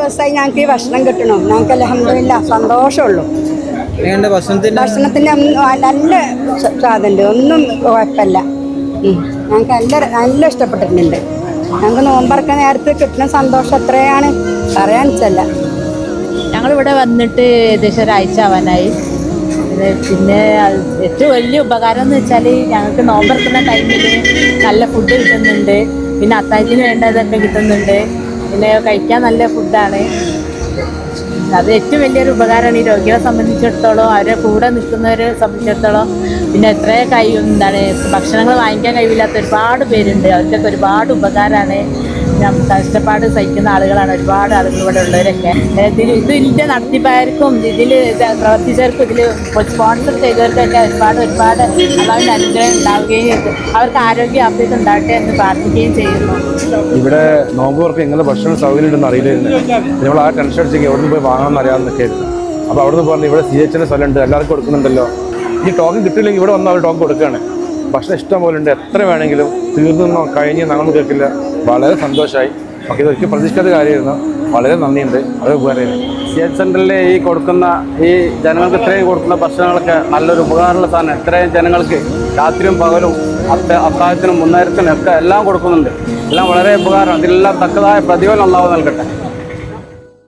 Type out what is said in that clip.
ദിവസമായി ഞങ്ങൾക്ക് ഈ ഭക്ഷണം കിട്ടണം. ഞങ്ങൾക്ക് അലഹമില്ല സന്തോഷമുള്ളൂ. ഒന്നും നല്ല സ്വാദുണ്ട്. ഒന്നും കുഴപ്പമില്ല. ഞങ്ങൾക്ക് നല്ല നല്ല ഇഷ്ടപ്പെട്ടിട്ടുണ്ട്. ഞങ്ങൾക്ക് നോമ്പറക്ക നേരത്തെ കിട്ടുന്ന സന്തോഷം എത്രയാണ്? പറയാൻ വെച്ചല്ല ഞങ്ങളിവിടെ വന്നിട്ട് ഏകദേശം ഒരാഴ്ച ആവാനായി. പിന്നെ ഏറ്റവും വലിയ ഉപകാരം എന്ന് വെച്ചാൽ ഞങ്ങൾക്ക് നോമ്പറക്കുന്ന ടൈമിൽ നല്ല ഫുഡ് കിട്ടുന്നുണ്ട്. പിന്നെ അത്താഴത്തിന് വേണ്ടതൊക്കെ കിട്ടുന്നുണ്ട്. പിന്നെ കഴിക്കാൻ നല്ല ഫുഡാണ് അത് ഏറ്റവും വലിയൊരു ഉപകാരമാണ് ഈ രോഗികളെ സംബന്ധിച്ചിടത്തോളം അവരെ കൂടെ നിൽക്കുന്നവരെ സംബന്ധിച്ചിടത്തോളം. പിന്നെ എത്ര കൈ എന്താണ് ഭക്ഷണങ്ങൾ വാങ്ങിക്കാൻ കഴിവില്ലാത്ത ഒരുപാട് പേരുണ്ട്. അവർക്കൊക്കെ ഒരുപാട് ഉപകാരമാണ്. കഷ്ടപ്പാട് സഹിക്കുന്ന ആളുകളാണ്. ഒരുപാട് ആളുകൾ ഇവിടെ ഉള്ളവരൊക്കെ. ഇതിൽ ഇത് ഇതിന്റെ നടത്തിപ്പായർക്കും ഇതിൽ പ്രവർത്തിച്ചവർക്കും ഇതിൽ സ്പോൺസർ ചെയ്തവർക്കൊക്കെ ഒരുപാട് ഒരുപാട് അള്ളാഹുവിന്റെ അനുഗ്രഹം ഉണ്ടാവുകയും അവർക്ക് ആരോഗ്യ ആഫ്യത്ത് ഉണ്ടാകട്ടെ എന്ന് പ്രാർത്ഥിക്കുകയും ചെയ്യുന്നു. ഇവിടെ നോമ്പ് തുറക്ക് എങ്ങനെ ഭക്ഷണ സൗകര്യം ഉണ്ടെന്ന് അറിയില്ലായിരുന്നു. നമ്മൾ ആ ടെൻഷൻ അടിച്ചെങ്കിൽ എവിടെ നിന്ന് പോയി വാങ്ങാമെന്ന് കേട്ടു അപ്പോൾ അവിടെ നിന്ന് പറഞ്ഞു ഇവിടെ സി എച്ചിന്റെ സ്ഥലമുണ്ട് എല്ലാവർക്കും കൊടുക്കുന്നുണ്ടല്ലോ. ഈ ടോക്കൺ കിട്ടില്ലെങ്കിൽ ഇവിടെ വന്നാൽ അവർ ടോക്കൺ കൊടുക്കുകയാണ്. ഭക്ഷണം ഇഷ്ടം പോലെ ഉണ്ട്. എത്ര വേണമെങ്കിലും തീർന്നോ കഴിഞ്ഞ് ഞങ്ങളൊന്നും കേൾക്കില്ല. വളരെ സന്തോഷമായി നമുക്ക് ഇതൊരിക്കലും പ്രതീക്ഷിക്കാത്ത കാര്യമായിരുന്നു. വളരെ നന്ദിയുണ്ട്. അത് ഉപകാരം സ്റ്റേറ്റ് സെന്ററിൽ ഈ കൊടുക്കുന്ന ഈ ജനങ്ങൾക്ക് ഇത്രയും കൊടുക്കുന്ന ഭക്ഷണങ്ങളൊക്കെ നല്ലൊരു ഉപകാരമുള്ള സാധനം. ഇത്രയും ജനങ്ങൾക്ക് രാത്രിയും പകലും അത്ത അത്താഴത്തിനും മുന്നേരത്തിനും ഒക്കെ എല്ലാം കൊടുക്കുന്നുണ്ട്. എല്ലാം വളരെ ഉപകാരം അതിലെല്ലാം തക്കതായ പ്രതിഫലം അള്ളാഹു നൽകട്ടെ.